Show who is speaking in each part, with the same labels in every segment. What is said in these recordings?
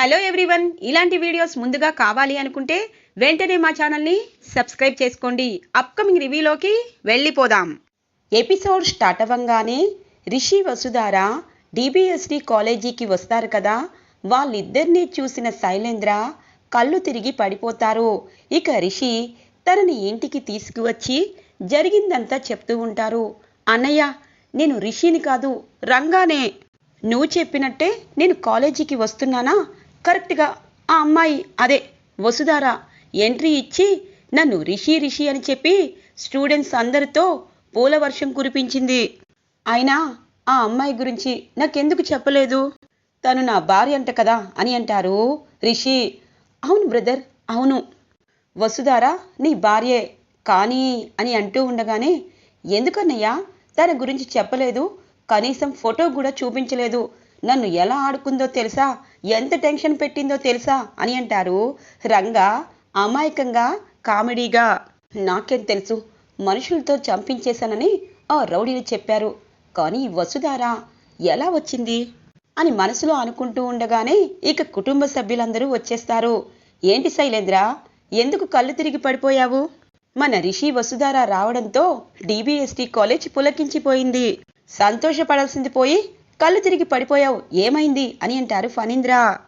Speaker 1: Hello everyone. ఇలాంటి videos ముందుగా కావాలి అనుకుంటే వెంటనే మా ఛానల్ని సబ్స్క్రైబ్ చేసుకోండి. అప్కమింగ్ రివ్యూలోకి వెళ్ళిపోదాం. ఎపిసోడ్ స్టార్ట్ అవ్వంగానే రిషి వసుధార డిబిఎస్డి కాలేజీకి వస్తారు కదా. వాళ్ళిద్దరినీ చూసిన శైలేంద్ర కళ్ళు తిరిగి పడిపోతారు. ఇక రిషి తనని ఇంటికి తీసుకువచ్చి జరిగిందంతా చెప్తూ ఉంటారు. అన్నయ్య నేను రిషిని కాదు రంగానే. నువ్వు చెప్పినట్టే నేను కాలేజీకి వస్తున్నానా? కరెక్ట్గా ఆ అమ్మాయి అదే వసుధార ఎంట్రీ ఇచ్చి నన్ను రిషి రిషి అని చెప్పి స్టూడెంట్స్ అందరితో పూల వర్షం కురిపించింది. అయినా ఆ అమ్మాయి గురించి నాకెందుకు చెప్పలేదు? తను నా భార్య అంట కదా అని అంటారు రిషి. అవును బ్రదర్ అవును. వసుధార నీ భార్యే కానీ అని అంటూ ఉండగానే ఎందుకన్నయ్యా? తన గురించి చెప్పలేదు. కనీసం ఫోటో కూడా చూపించలేదు. నన్ను ఎలా ఆడుకుందో తెలుసా? ఎంత టెన్షన్ పెట్టిందో తెలుసా అని అంటారు రంగా అమాయకంగా కామెడీగా. నాకేం తెలుసు మనుషులతో చంపించేశానని ఆ రౌడీలు చెప్పారు. కానీ వసుధారా ఎలా వచ్చింది? అని మనసులో అనుకుంటూ ఉండగానే ఇక కుటుంబ సభ్యులందరూ వచ్చేస్తారు. ఏంటి శైలేంద్ర ఎందుకు కళ్ళు తిరిగి పడిపోయావు? మన రిషి వసుధార రావడంతో డిబిఎస్టి కాలేజ్ పులకించిపోయింది. సంతోషపడాల్సింది పోయి కళ్ళు తిరిగి పడిపోయావు. ఏమైంది? అని అంటారు ఫణీంద్ర.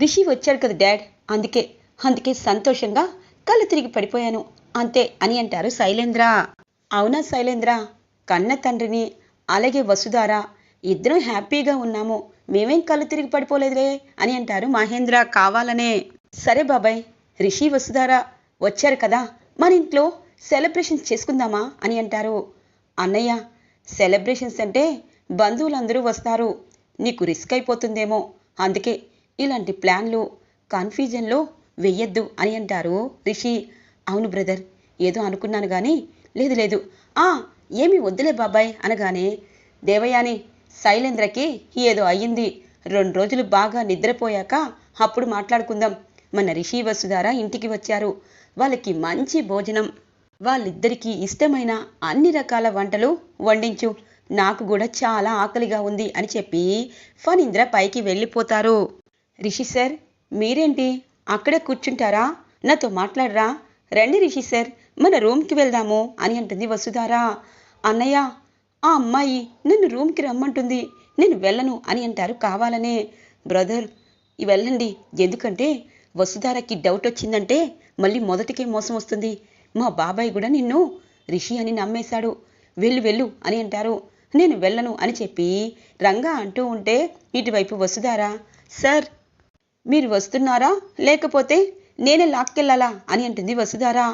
Speaker 1: రిషి వచ్చాడు కదా డాడ్. అందుకే అందుకే సంతోషంగా కళ్ళు తిరిగి పడిపోయాను. అంతే అని అంటారు శైలేంద్ర. అవునా శైలేంద్ర? కన్న తండ్రిని అలాగే వసుధార. ఇద్దరం హ్యాపీగా ఉన్నాము. మేమేం కళ్ళు తిరిగి పడిపోలేదులే అని అంటారు మహేంద్ర కావాలనే. సరే బాబాయ్ రిషి వసుధార వచ్చారు కదా. మన ఇంట్లో సెలబ్రేషన్ చేసుకుందామా అని అంటారు. అన్నయ్య సెలబ్రేషన్స్ అంటే బంధువులందరూ వస్తారు. నీకు రిస్క్ అయిపోతుందేమో. అందుకే ఇలాంటి ప్లాన్లు కన్ఫ్యూజన్లో వెయ్యొద్దు అని అంటారు రిషి. అవును బ్రదర్ ఏదో అనుకున్నాను కానీ లేదు లేదు. ఆ ఏమి వద్దులే బాబాయ్ అనగానే దేవయాని శైలేంద్రకి ఏదో అయ్యింది. రెండు రోజులు బాగా నిద్రపోయాక అప్పుడు మాట్లాడుకుందాం. మన రిషి వసుధార ఇంటికి వచ్చారు. వాళ్ళకి మంచి భోజనం. వాళ్ళిద్దరికీ ఇష్టమైన అన్ని రకాల వంటలు వండించు. నాకు కూడా చాలా ఆకలిగా ఉంది అని చెప్పి ఫణీంద్ర పైకి వెళ్ళిపోతారు. రిషి సార్ మీరేంటి? అక్కడే కూర్చుంటారా? నాతో మాట్లాడరా? రండి రిషి సార్ మన రూమ్కి వెళ్దాము అని అంటుంది వసుధారా. అన్నయ్య ఆ అమ్మాయి నన్ను రూమ్కి రమ్మంటుంది నేను వెళ్ళను అని అంటారు కావాలనే. బ్రదర్ వెళ్ళండి. ఎందుకంటే వసుధారకి డౌట్ వచ్చిందంటే మళ్ళీ మొదటికే మోసం వస్తుంది. మా బాబాయ్ కూడా నిన్ను రిషి అని నమ్మేశాడు. వెళ్ళు వెళ్ళు అని అంటారు. నేను వెళ్ళను అని చెప్పి రంగా అంటూ ఉంటే ఇటువైపు వసుదారా సార్ మీరు వస్తున్నారా? లేకపోతే నేనే లాక్కెళ్ళాలా? అని అంటుంది వసుధారా.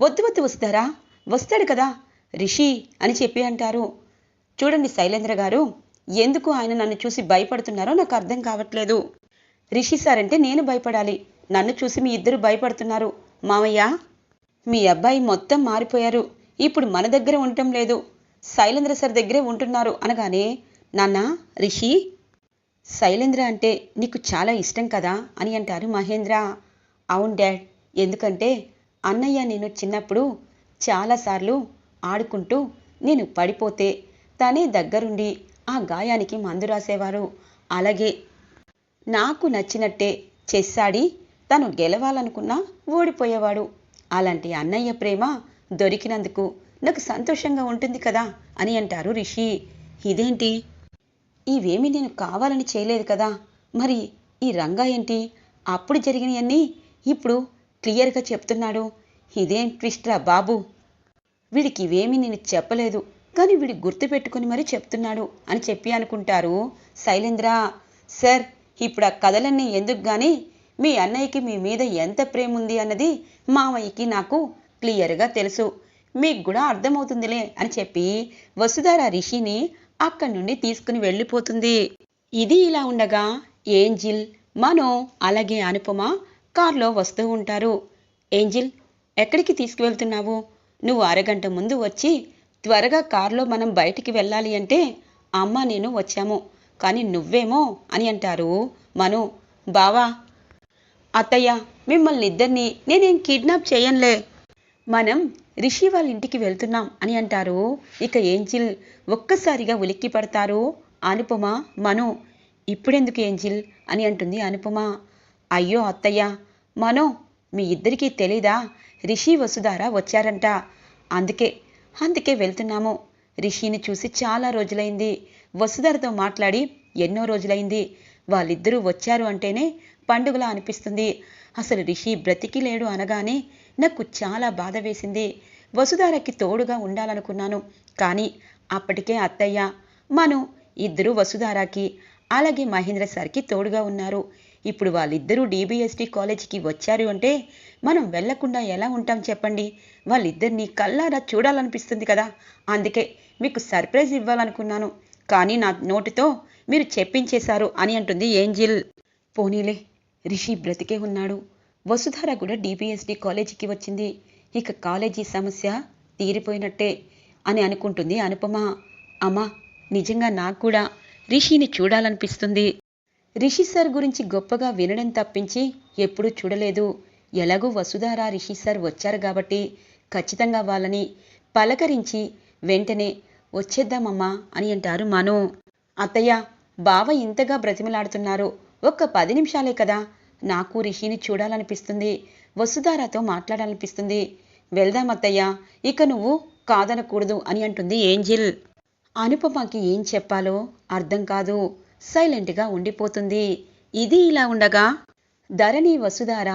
Speaker 1: వద్దు వద్దు వసుధారా వస్తాడు కదా రిషి అని చెప్పి అంటారు. చూడండి శైలేంద్ర గారు ఎందుకు ఆయన నన్ను చూసి భయపడుతున్నారో నాకు అర్థం కావట్లేదు. రిషి సార్ అంటే నేను భయపడాలి. నన్ను చూసి మీ ఇద్దరు భయపడుతున్నారు. మామయ్య మీ అబ్బాయి మొత్తం మారిపోయారు. ఇప్పుడు మన దగ్గర ఉండటం లేదు. శైలేంద్ర సార్ దగ్గరే ఉంటున్నారు అనగానే నాన్న రిషి శైలేంద్ర అంటే నీకు చాలా ఇష్టం కదా? అని అంటారు మహేంద్ర. అవును డాడ్ ఎందుకంటే అన్నయ్య నేను చిన్నప్పుడు చాలాసార్లు ఆడుకుంటూ నేను పడిపోతే తనే దగ్గరుండి ఆ గాయానికి మందు రాసేవారు. అలాగే నాకు నచ్చినట్టే చెస్ ఆడి తను గెలవాలనుకున్నా ఓడిపోయేవాడు. అలాంటి అన్నయ్య ప్రేమ దొరికినందుకు నాకు సంతోషంగా ఉంటుంది కదా అని అంటారు రిషి. ఇదేంటి? ఇవేమి నేను కావాలని చేయలేదు కదా. మరి ఈ రంగా ఏంటి? అప్పుడు జరిగినవన్నీ ఇప్పుడు క్లియర్గా చెప్తున్నాడు. ఇదేం ట్విస్ట్రా బాబు. వీడికి ఇవేమీ నేను చెప్పలేదు. కానీ వీడి గుర్తుపెట్టుకుని మరీ చెప్తున్నాడు అని చెప్పి అనుకుంటారు శైలేంద్ర. సార్ ఇప్పుడు ఆ కథలన్నీ ఎందుకు కానీ మీ అన్నయ్యకి మీ మీద ఎంత ప్రేమ ఉంది అన్నది మామయ్యకి నాకు క్లియర్గా తెలుసు. మీకు కూడా అర్థమవుతుందిలే అని చెప్పి వసుధార రిషిని అక్కడి నుండి తీసుకుని వెళ్ళిపోతుంది. ఇది ఇలా ఉండగా ఏంజిల్ మనో అలాగే అనుపమ కార్లో వస్తూ ఉంటారు. ఏంజిల్ ఎక్కడికి తీసుకువెళ్తున్నావు? నువ్వు అరగంట ముందు వచ్చి త్వరగా కారులో మనం బయటికి వెళ్ళాలి అంటే అమ్మ నేను వచ్చాము. కానీ నువ్వేమో అని అంటారు మను. బావా అత్తయ్య మిమ్మల్ని ఇద్దరిని నేనేం కిడ్నాప్ చేయంలే మనం రిషి వాళ్ళ ఇంటికి వెళ్తున్నాం అని అంటారు. ఇక ఏంజిల్ ఒక్కసారిగా ఉలిక్కి పడతారు. అనుపమ మనో ఇప్పుడెందుకు ఏంజిల్ అని అంటుంది అనుపమ. అయ్యో అత్తయ్య మనో మీ ఇద్దరికీ తెలీదా? రిషి వసుధార వచ్చారంట. అందుకే అందుకే వెళ్తున్నాము. రిషిని చూసి చాలా రోజులైంది. వసుధారతో మాట్లాడి ఎన్నో రోజులైంది. వాళ్ళిద్దరూ వచ్చారు అంటేనే పండుగలా అనిపిస్తుంది. అసలు రిషి బ్రతికి లేడు అనగానే నాకు చాలా బాధ వేసింది. వసుధారకి తోడుగా ఉండాలనుకున్నాను. కానీ అప్పటికే అత్తయ్య మను ఇద్దరు వసుధారాకి అలాగే మహేంద్ర సార్కి తోడుగా ఉన్నారు. ఇప్పుడు వాళ్ళిద్దరూ డీబీఎస్టీ కాలేజీకి వచ్చారు అంటే మనం వెళ్ళకుండా ఎలా ఉంటాం చెప్పండి? వాళ్ళిద్దరిని కల్లారా చూడాలనిపిస్తుంది కదా. అందుకే మీకు సర్ప్రైజ్ ఇవ్వాలనుకున్నాను. కానీ నా నోటితో మీరు చెప్పించేశారు అని అంటుంది ఏంజిల్. పోనీలే రిషి బ్రతికే ఉన్నాడు. వసుధార కూడా డిపిఎస్డి కాలేజీకి వచ్చింది. ఇక కాలేజీ సమస్య తీరిపోయినట్టే అని అనుకుంటుంది అనుపమ. అమ్మా నిజంగా నాకు కూడా రిషిని చూడాలనిపిస్తుంది. రిషి సార్ గురించి గొప్పగా వినడం తప్పించి ఎప్పుడూ చూడలేదు. ఎలాగూ వసుధార రిషి సార్ వచ్చారు కాబట్టి ఖచ్చితంగా వాళ్ళని పలకరించి వెంటనే వచ్చేద్దామమ్మా అని అంటారు మను. అత్తయ్య బావ ఇంతగా బ్రతిమలాడుతున్నారు. ఒక్క పది నిమిషాలే కదా. నాకు రిషిని చూడాలనిపిస్తుంది. వసుధారతో మాట్లాడాలనిపిస్తుంది. వెళ్దాం అత్తయ్య. ఇక నువ్వు కాదనకూడదు అని అంటుంది ఏంజిల్. అనుపమకి ఏం చెప్పాలో అర్థం కాదు. సైలెంట్గా ఉండిపోతుంది. ఇది ఇలా ఉండగా ధరణి వసుధార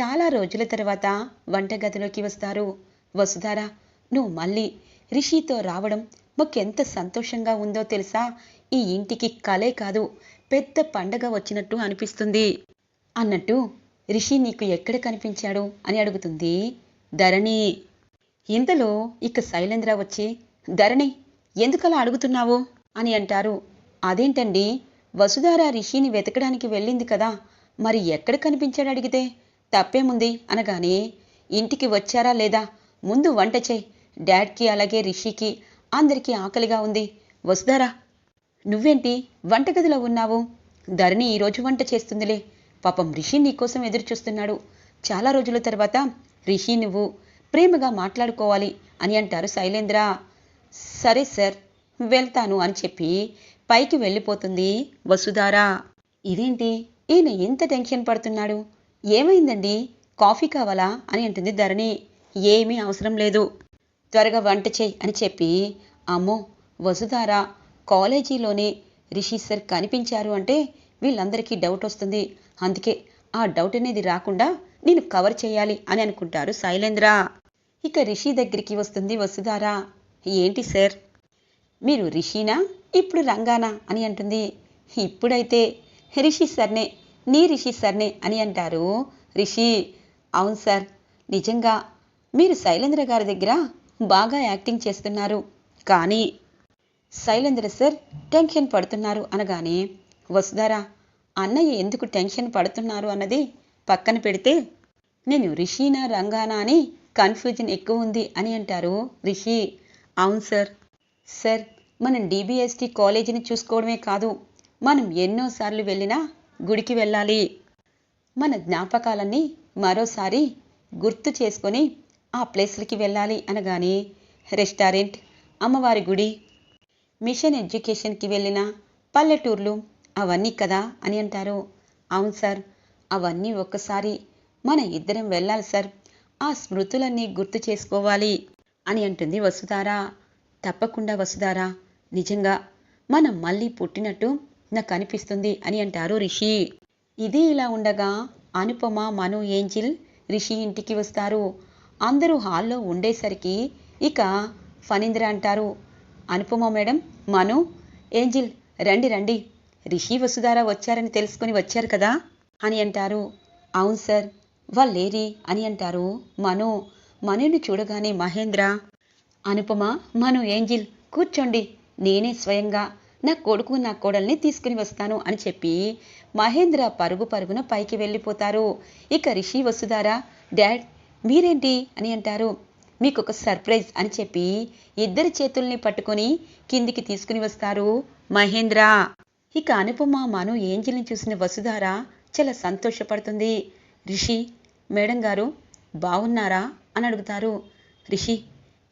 Speaker 1: చాలా రోజుల తర్వాత వంటగదిలోకి వస్తారు. వసుధార నువ్వు మళ్ళీ రిషితో రావడం మాకెంత సంతోషంగా ఉందో తెలుసా? ఈ ఇంటికి కలే కాదు. పెద్ద పండగ వచ్చినట్టు అనిపిస్తుంది. అన్నట్టు రిషి నీకు ఎక్కడ కనిపించాడు అని అడుగుతుంది ధరణి. ఇంతలో ఇక శైలేంద్ర వచ్చి ధరణి ఎందుకలా అడుగుతున్నావు? అని అంటారు. అదేంటండి వసుధార రిషిని వెతకడానికి వెళ్ళింది కదా మరి ఎక్కడ కనిపించాడు అడిగితే? తప్పేముంది అనగానే ఇంటికి వచ్చారా లేదా? ముందు వంట చేయి. డాడ్కి అలాగే రిషికి అందరికీ ఆకలిగా ఉంది. వసుధారా నువ్వేంటి వంటగదిలో ఉన్నావు? ధరణి ఈరోజు వంట చేస్తుందిలే. పాపం రిషి నీకోసం ఎదురు చూస్తున్నాడు. చాలా రోజుల తర్వాత రిషి నువ్వు ప్రేమగా మాట్లాడుకోవాలి అని అంటారు శైలేంద్ర. సరే సార్ వెళ్తాను అని చెప్పి పైకి వెళ్ళిపోతుంది వసుధార. ఇదేంటి? ఈయన ఎంత టెన్షన్ పడుతున్నాడు. ఏమైందండి? కాఫీ కావాలా? అని అంటుంది ధరణి. ఏమీ అవసరం లేదు. త్వరగా వంట చేయి అని చెప్పి అమ్మో వసుధార కాలేజీలోనే రిషి సార్ కనిపించారు అంటే వీళ్ళందరికీ డౌట్ వస్తుంది. అందుకే ఆ డౌట్ అనేది రాకుండా నేను కవర్ చేయాలి అని అనుకుంటారు శైలేంద్ర. ఇక రిషి దగ్గరికి వస్తుంది వసుధారా. ఏంటి సార్ మీరు రిషినా? ఇప్పుడు రంగానా? అని అంటుంది. ఇప్పుడైతే రిషి సర్నే నీ రిషి సర్నే అని అంటారు రిషి. అవును సార్ నిజంగా మీరు శైలేంద్ర గారి దగ్గర బాగా యాక్టింగ్ చేస్తున్నారు. కానీ శైలేంద్ర సార్ టెన్షన్ పడుతున్నారు అనగానే వసుధారా అన్నయ్య ఎందుకు టెన్షన్ పడుతున్నారు అన్నది పక్కన పెడితే నేను రిషీనా రంగానా అని కన్ఫ్యూజన్ ఎక్కువ ఉంది అని అంటారు. రిషి అవును సార్. సార్ మనం డీబీఎస్టీ కాలేజీని చూసుకోవడమే కాదు మనం ఎన్నోసార్లు వెళ్ళినా గుడికి వెళ్ళాలి. మన జ్ఞాపకాలన్నీ మరోసారి గుర్తు చేసుకొని ఆ ప్లేస్లకి వెళ్ళాలి అనగానే రెస్టారెంట్ అమ్మవారి గుడి మిషన్ ఎడ్యుకేషన్కి వెళ్ళిన పల్లెటూర్లు అవన్నీ కదా అని అంటారు. అవును సార్ అవన్నీ ఒక్కసారి మన ఇద్దరం వెళ్ళాలి సార్. ఆ స్మృతులన్నీ గుర్తు చేసుకోవాలి అని అంటుంది వసుధారా. తప్పకుండా వసుధారా నిజంగా మనం మళ్ళీ పుట్టినట్టు నాకు అనిపిస్తుంది అని అంటారు రిషి. ఇది ఇలా ఉండగా అనుపమ మను ఏంజిల్ రిషి ఇంటికి వస్తారు. అందరూ హాల్లో ఉండేసరికి ఇక ఫణీంద్ర అంటారు అనుపమ మేడం మను ఏంజిల్ రండి రండి రిషి వసుధార వచ్చారని తెలుసుకుని వచ్చారు కదా? అని అంటారు. అవును సార్ వాళ్ళేరి? అని అంటారు. మను మనుని చూడగానే మహేంద్ర అనుపమ మను ఏంజిల్ కూర్చోండి నేనే స్వయంగా నా కొడుకు నా కోడల్ని తీసుకుని వస్తాను అని చెప్పి మహేంద్ర పరుగు పరుగున పైకి వెళ్ళిపోతారు. ఇక రిషి వసుధారా డాడ్ మీరేంటి? అని అంటారు. మీకు ఒక సర్ప్రైజ్ అని చెప్పి ఇద్దరి చేతుల్ని పట్టుకొని కిందికి తీసుకుని వస్తారు మహేంద్ర. ఇక అనుపమ మను ఏంజిల్ని చూసిన వసుధార చాలా సంతోషపడుతుంది. రిషి మేడం గారు బాగున్నారా అని అడుగుతారు. రిషి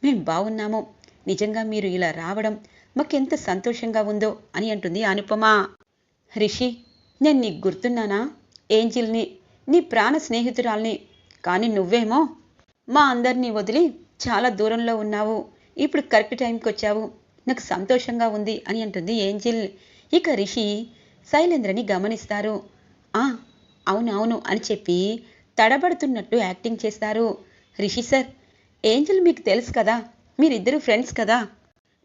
Speaker 1: మేం బాగున్నాము నిజంగా మీరు ఇలా రావడం మాకెంత సంతోషంగా ఉందో అని అంటుంది అనుపమ. రిషి నేను నీకు గుర్తున్నానా? ఏంజిల్ని నీ ప్రాణ స్నేహితురాల్ని. కానీ నువ్వేమో మా అందరినీ వదిలి చాలా దూరంలో ఉన్నావు. ఇప్పుడు కరెక్ట్ టైంకి వచ్చావు నాకు సంతోషంగా ఉంది అని అంటుంది ఏంజిల్. ఇక రిషి శైలేంద్రని గమనిస్తారు. ఆ అవునవును అని చెప్పి తడబడుతున్నట్టు యాక్టింగ్ చేస్తారు. రిషి సార్ ఏంజల్ మీకు తెలుసు కదా మీరిద్దరు ఫ్రెండ్స్ కదా.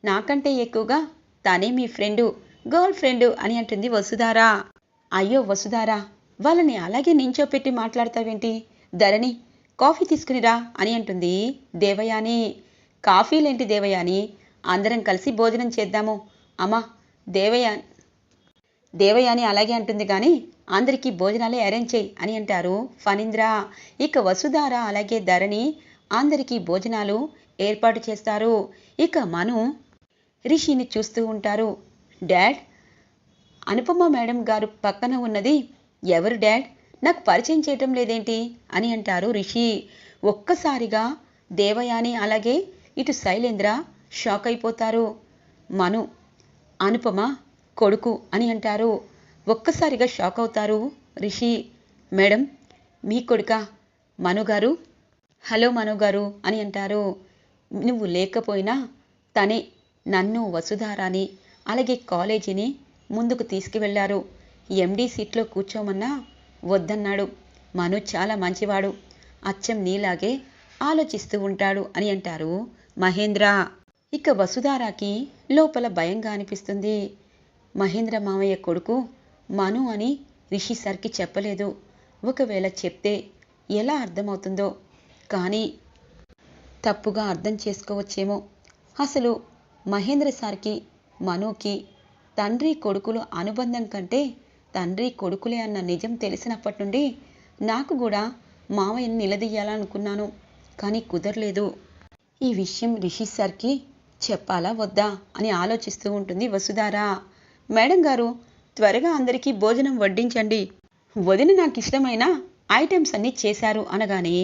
Speaker 1: నాకంటే ఎక్కువగా తనే మీ ఫ్రెండు గర్ల్ ఫ్రెండు అని అంటుంది వసుధారా. అయ్యో వసుధారా వాళ్ళని అలాగే నించోపెట్టి మాట్లాడతావేంటి? ధరణి కాఫీ తీసుకునిరా అని అంటుంది దేవయాని. కాఫీలేంటి దేవయాని అందరం కలిసి భోజనం చేద్దాము. అమ్మా దేవయా దేవయాని అలాగే అంటుంది కానీ అందరికీ భోజనాలే అరేంజ్ చేయి అని అంటారు ఫణీంద్ర. ఇక వసుధార అలాగే ధరణి అందరికీ భోజనాలు ఏర్పాటు చేస్తారు. ఇక మను రిషిని చూస్తూ ఉంటారు. డాడ్ అనుపమ మేడం గారు పక్కన ఉన్నది. ఎవరు డాడ్? నాకు పరిచయం చేయటం లేదేంటి? అని అంటారు రిషి. ఒక్కసారిగా దేవయాని అలాగే ఇటు శైలేంద్ర షాక్ అయిపోతారు. మను అనుపమ కొడుకు అని అంటారు. ఒక్కసారిగా షాక్ అవుతారు. రిషి మేడం మీ కొడుక మనుగారు హలో మనుగారు అని అంటారు. నువ్వు లేకపోయినా తనే నన్ను వసుధారాని అలాగే కాలేజీని ముందుకు తీసుకువెళ్ళారు ఎండీ సీట్లో కూర్చోమన్నా వద్దన్నాడు. మను చాలా మంచివాడు. అచ్చం నీలాగే ఆలోచిస్తూ ఉంటాడు అని అంటారు మహేంద్ర. ఇక వసుధారాకి లోపల భయంగా అనిపిస్తుంది. మహేంద్ర మామయ్య కొడుకు మను అని రిషి సార్కి చెప్పలేదు. ఒకవేళ చెప్తే ఎలా అర్థమవుతుందో? కానీ తప్పుగా అర్థం చేసుకోవచ్చేమో. అసలు మహేంద్ర సార్కి మనుకి తండ్రి కొడుకులు అనుబంధం కంటే తండ్రి కొడుకులే అన్న నిజం తెలిసినప్పటి నుండి నాకు కూడా మామయ్యని నిలదీయాలనుకున్నాను. కానీ కుదరలేదు. ఈ విషయం రిషి సార్కి చెప్పాలా వద్దా అని ఆలోచిస్తూ ఉంటుంది వసుధారా. మేడం గారు త్వరగా అందరికీ భోజనం వడ్డించండి. వదిన నాకు ఇష్టమైన ఐటమ్స్ అన్నీ చేశారు అనగానే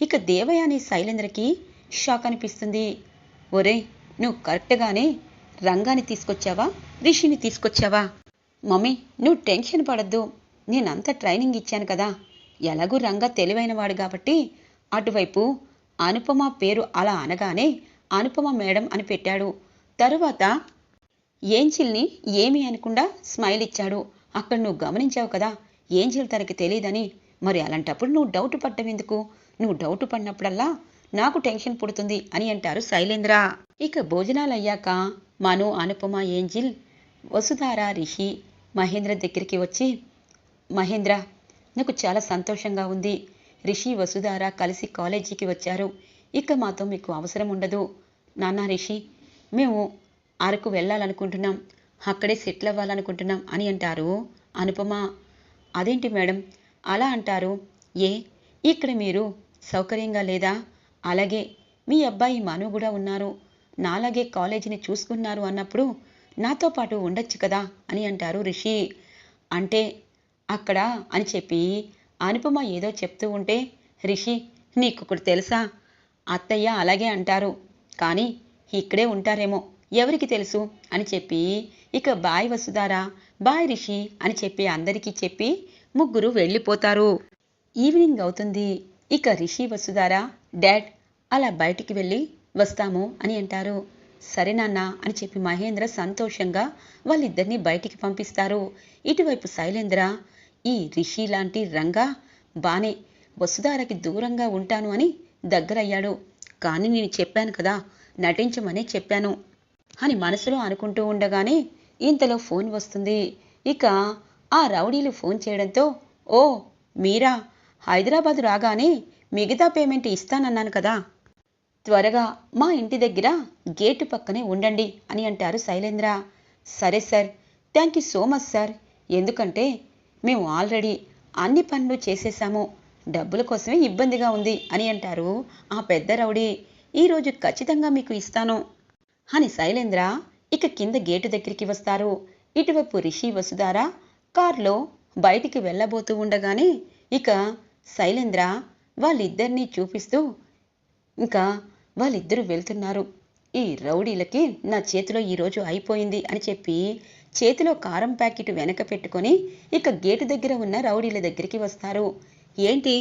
Speaker 1: ఇక దేవయాని శైలేంద్రకి షాక్ అనిపిస్తుంది. ఒరే నువ్వు కరెక్ట్గానే రంగాన్ని తీసుకొచ్చావా? రిషిని తీసుకొచ్చావా? మమ్మీ నువ్వు టెన్షన్ పడద్దు. నేనంత ట్రైనింగ్ ఇచ్చాను కదా. ఎలాగూ రంగా తెలివైనవాడు కాబట్టి అటువైపు అనుపమ పేరు అలా అనగానే అనుపమ మేడం అని పెట్టాడు. తరువాత ఏంజిల్ని ఏమీ అనకుండా స్మైల్ ఇచ్చాడు. అక్కడ నువ్వు గమనించావు కదా ఏంజిల్ తనకి తెలియదని. మరి అలాంటప్పుడు నువ్వు డౌట్ పడ్డం ఎందుకు? నువ్వు డౌట్ పడినప్పుడల్లా నాకు టెన్షన్ పుడుతుంది అని అంటారు శైలేంద్ర. ఇక భోజనాలు అయ్యాక మను అనుపమ ఏంజిల్ వసుధార రిషి మహేంద్ర దగ్గరికి వచ్చి మహేంద్ర నాకు చాలా సంతోషంగా ఉంది. రిషి వసుధార కలిసి కాలేజీకి వచ్చారు. ఇక మాతో మీకు అవసరం ఉండదు. నాన్న రిషి మేము అరకు వెళ్ళాలనుకుంటున్నాం. అక్కడే సెటిల్ అవ్వాలనుకుంటున్నాం అని అంటారు అనుపమ. అదేంటి మేడం? అలా అంటారు. ఏ? ఇక్కడ మీరు సౌకర్యంగా లేదా? అలాగే. మీ అబ్బాయి మను కూడా ఉన్నారు. నాలాగే కాలేజీని చూసుకున్నారు అన్నప్పుడు నాతో పాటు ఉండొచ్చు కదా అని అంటారు రిషి. అంటే అక్కడ అని చెప్పి అనుపమ ఏదో చెప్తూ ఉంటే రిషి నీకు ఒకటి తెలుసా? అత్తయ్య అలాగే అంటారు. కానీ ఇక్కడే ఉంటారేమో. ఎవరికి తెలుసు? అని చెప్పి ఇక బాయ్ వసుధారా బాయ్ రిషి అని చెప్పి అందరికీ చెప్పి ముగ్గురు వెళ్ళిపోతారు. ఈవినింగ్ అవుతుంది. ఇక రిషి వసుధారా డాడ్ అలా బయటికి వెళ్ళి వస్తాము అని అంటారు. సరే నాన్న అని చెప్పి మహేంద్ర సంతోషంగా వాళ్ళిద్దరిని బయటికి పంపిస్తారు. ఇటువైపు శైలేంద్ర ఈ రిషి లాంటి రంగా బానే వసుధారకి దూరంగా ఉంటాను అని దగ్గరయ్యాడు. కానీ నేను చెప్పాను కదా నటించమనే చెప్పాను. అని మనసులో అనుకుంటూ ఉండగానే ఇంతలో ఫోన్ వస్తుంది. ఇక ఆ రౌడీలు ఫోన్ చేయడంతో ఓ మీరా హైదరాబాద్ రాగానే మిగతా పేమెంట్ ఇస్తానన్నాను కదా. త్వరగా మా ఇంటి దగ్గర గేటు పక్కనే ఉండండి అని అంటారు శైలేంద్ర. సరే sir thank you so much sir. ఎందుకంటే మేము ఆల్రెడీ అన్ని పనులు చేసేసాము. డబ్బుల కోసమే ఇబ్బందిగా ఉంది అని అంటారు ఆ పెద్ద రౌడీ. ఈరోజు ఖచ్చితంగా మీకు ఇస్తాను. అని శైలేంద్ర ఇక కింద గేటు దగ్గరికి వస్తారు. ఇటువైపు రిషి వసుధార కార్లో బయటికి వెళ్ళబోతూ ఉండగానే ఇక శైలేంద్ర వాళ్ళిద్దరినీ చూపిస్తూ ఇంకా వాళ్ళిద్దరూ వెళ్తున్నారు. ఈ రౌడీలకి నా చేతిలో ఈరోజు అయిపోయింది అని చెప్పి చేతిలో కారం ప్యాకెట్ వెనక పెట్టుకొని ఇక గేటు దగ్గర ఉన్న రౌడీల దగ్గరికి వస్తారు. ఏంటి?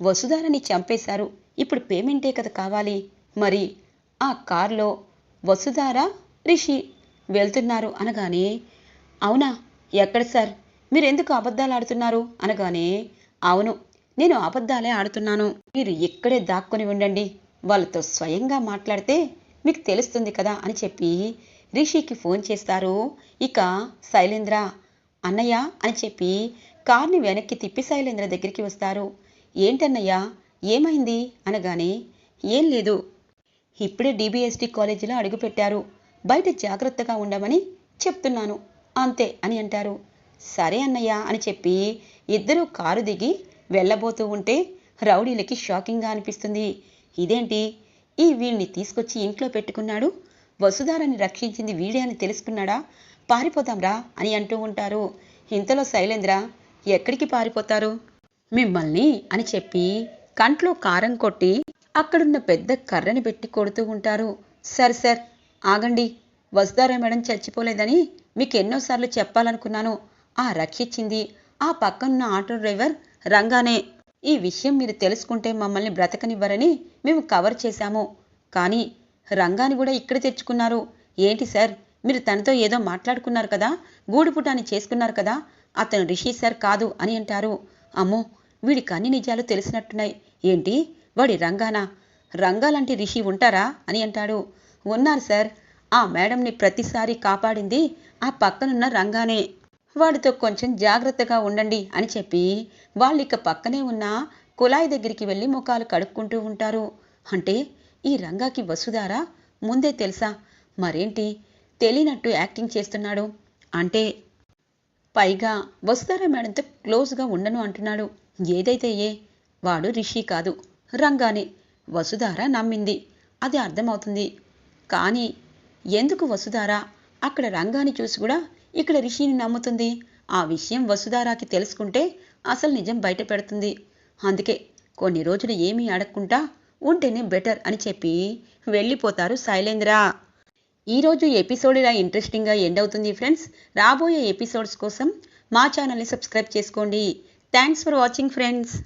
Speaker 1: వసుధారని చంపేశారు. ఇప్పుడు పేమెంటే కదా కావాలి. మరి ఆ కార్లో వసుధార రిషి వెళ్తున్నారు అనగానే అవునా ఎక్కడ సార్? మీరు ఎందుకు అబద్ధాలు ఆడుతున్నారు? అనగానే అవును నేను అబద్ధాలే ఆడుతున్నాను. మీరు ఇక్కడే దాక్కుని ఉండండి. వాళ్ళతో స్వయంగా మాట్లాడితే మీకు తెలుస్తుంది కదా అని చెప్పి రిషికి ఫోన్ చేస్తారు. ఇక శైలేంద్ర అన్నయ్య అని చెప్పి కార్ని వెనక్కి తిప్పి శైలేంద్ర దగ్గరికి వస్తారు. ఏంటన్నయ్యా ఏమైంది? అనగానే ఏం లేదు ఇప్పుడే డిబిఎస్టి కాలేజీలో అడుగుపెట్టారు. బయట జాగ్రత్తగా ఉండమని చెప్తున్నాను. అంతే అని అంటారు. సరే అన్నయ్య అని చెప్పి ఇద్దరూ కారు దిగి వెళ్ళబోతూ ఉంటే రౌడీలకి షాకింగ్గా అనిపిస్తుంది. ఇదేంటి? ఈ వీడిని తీసుకొచ్చి ఇంట్లో పెట్టుకున్నాడు? వసుధారని రక్షించింది వీడే అని తెలుసుకున్నాడా? పారిపోదాంరా అని అంటూ ఉంటారు. ఇంతలో శైలేంద్ర ఎక్కడికి పారిపోతారు? మిమ్మల్ని అని చెప్పి కంట్లో కారం కొట్టి అక్కడున్న పెద్ద కర్రని పెట్టి కొడుతూ ఉంటారు. సర్ సార్ ఆగండి. వస్తారా మేడం చచ్చిపోలేదని మీకు ఎన్నోసార్లు చెప్పాలనుకున్నాను. ఆ రక్షించింది ఆ పక్కనున్న ఆటో డ్రైవర్ రంగానే. ఈ విషయం మీరు తెలుసుకుంటే మమ్మల్ని బ్రతకనివ్వరని మేము కవర్ చేశాము. కానీ రంగాని కూడా ఇక్కడ తెచ్చుకున్నారు. ఏంటి సార్ మీరు తనతో ఏదో మాట్లాడుకున్నారు కదా? గూడుపుటాన్ని చేసుకున్నారు కదా? అతను రిషి సార్ కాదు అని అంటారు. అమ్మో వీడికి అన్ని నిజాలు తెలిసినట్టున్నాయి. ఏంటి? వాడి రంగానా? రంగాలాంటి రిషి ఉంటారా? అని అంటాడు. ఉన్నారు సార్. ఆ మేడంని ప్రతిసారి కాపాడింది ఆ పక్కనున్న రంగానే. వాడితో కొంచెం జాగ్రత్తగా ఉండండి అని చెప్పి వాళ్ళు ఇక పక్కనే ఉన్న కుళాయి దగ్గరికి వెళ్ళి ముఖాలు కడుక్కుంటూ ఉంటారు. అంటే ఈ రంగాకి వసుదారా ముందే తెలుసా? మరేంటి? తెలియనట్టు యాక్టింగ్ చేస్తున్నాడు. అంటే పైగా వసుధారా మేడంతో క్లోజ్గా ఉండను అంటున్నాడు. ఏదైతే ఏ? వాడు రిషి కాదు. రంగానే వసుధార నమ్మింది. అది అర్థమవుతుంది. కానీ ఎందుకు వసుధార? అక్కడ రంగాని చూసి కూడా ఇక్కడ రిషిని నమ్ముతుంది. ఆ విషయం వసుధారాకి తెలుసుకుంటే అసలు నిజం బయట పెడుతుంది. అందుకే కొన్ని రోజులు ఏమీ అడగకుండా ఉంటేనే బెటర్ అని చెప్పి వెళ్ళిపోతారు శైలేంద్ర. ఈరోజు ఎపిసోడ్ ఇలా ఇంట్రెస్టింగ్గా ఎండ్ అవుతుంది ఫ్రెండ్స్. రాబోయే ఎపిసోడ్స్ కోసం మా ఛానల్ని సబ్స్క్రైబ్ చేసుకోండి. Thanks for watching friends.